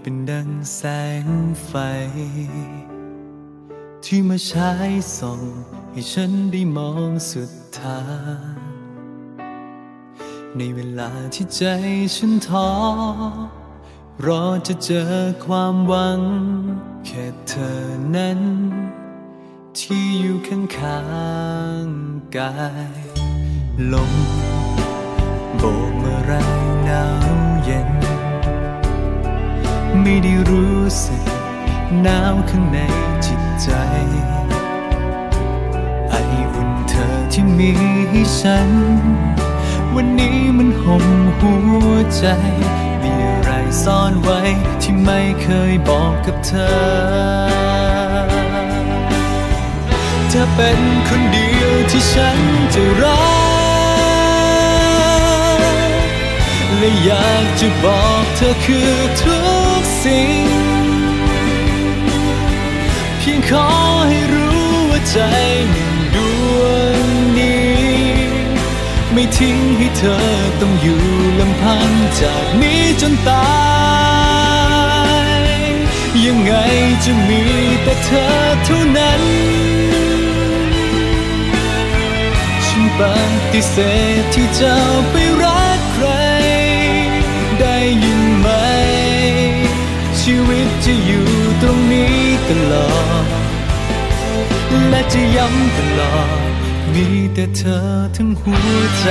เป็นดังแสงไฟ ที่มาฉายส่อง ให้ฉันได้มองสุดทางในเวลาที่ใจฉันท้อรอจะเจอความหวัง แค่เธอนั้น ที่อยู่ข้างข้างๆกาย ลมโบกเมื่อไรหนาว ไม่ได้รู้สึกหนาวข้างในจิตใจ ไออุ่นเธอที่มีให้ฉัน วันนี้มันห่มหัวใจ มีอะไรซ่อนไว้ที่ไม่เคยบอกกับเธอ เธอเป็นคนเดียวที่ฉันจะรัก อยากจะบอกเธอคือทุกสิ่ง เพียงขอให้รู้ว่าใจหนึ่งดวงนี้ ไม่ทิ้งให้เธอต้องอยู่ลำพังจากนี้จนตาย ยังไงจะมีแต่เธอเท่านั้นฉันปฏิเสธที่จะไปรักใคร และจะย้ำตลอด มีแต่เธอทั้งหัวใจ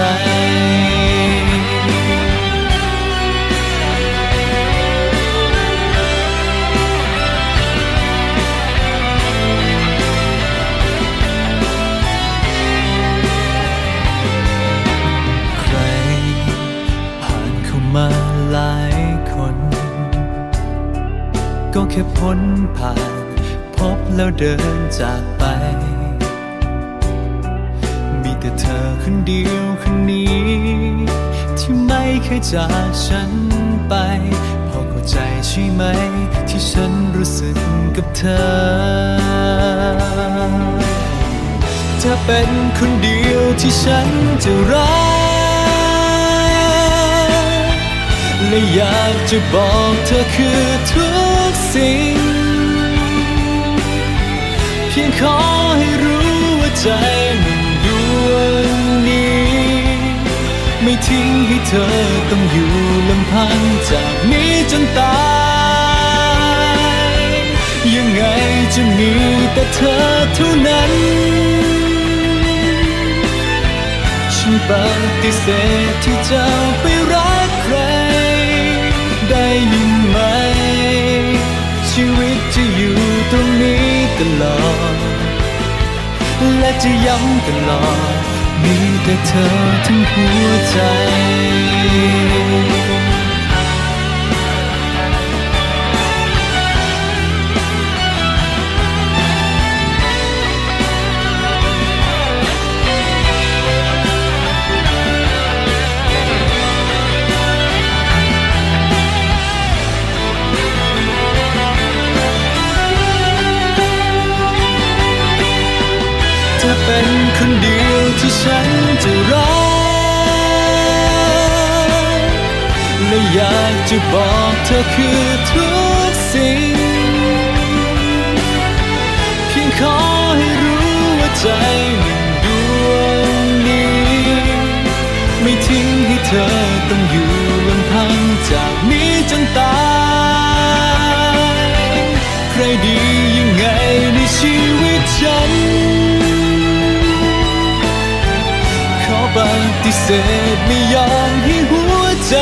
ใครผ่านเข้ามาหลายคน ก็แค่พ้นผ่าน บแล้วเดินจากไป มีแต่เธอคนเดียวคนนี้ ที่ไม่เคยจากฉันไป พอเข้าใจใช่ไหม ที่ฉันรู้สึกกับเธอ เธอเป็นคนเดียวที่ฉันจะรักและอยากจะบอกเธอคือทุกสิ่ง เพียงขอให้รู้ว่าใจหนึ่งดวงนี้ ไม่ทิ้งให้เธอต้องอยู่ลำพังจากนี้จนตาย ยังไงจะมีแต่เธอเท่านั้น ฉันปฏิเสธที่จะไปร และจะย้ำตลอด มีแต่เธอทั้งหัวใจ เป็นคนเดียวที่ฉันจะรักและอยากจะบอกเธอคือทุกสิ่ง เพียงขอให้รู้ว่าใจหนึ่งดวงนี้ ไม่ทิ้งให้เธอต้องอยู่ลำพังจากนี้จนตาย ใครดียังไงในชีวิตฉัน ปฏิเสธไม่ยอมให้หัวใจ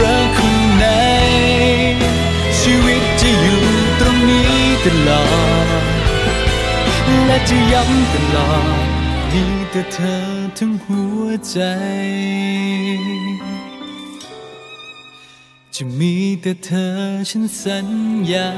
รักคนไหน ชีวิตจะอยู่ตรงนี้ตลอด และจะย้ำตลอดมีแต่เธอทั้งหัวใจ จะมีแต่เธอฉันสัญญา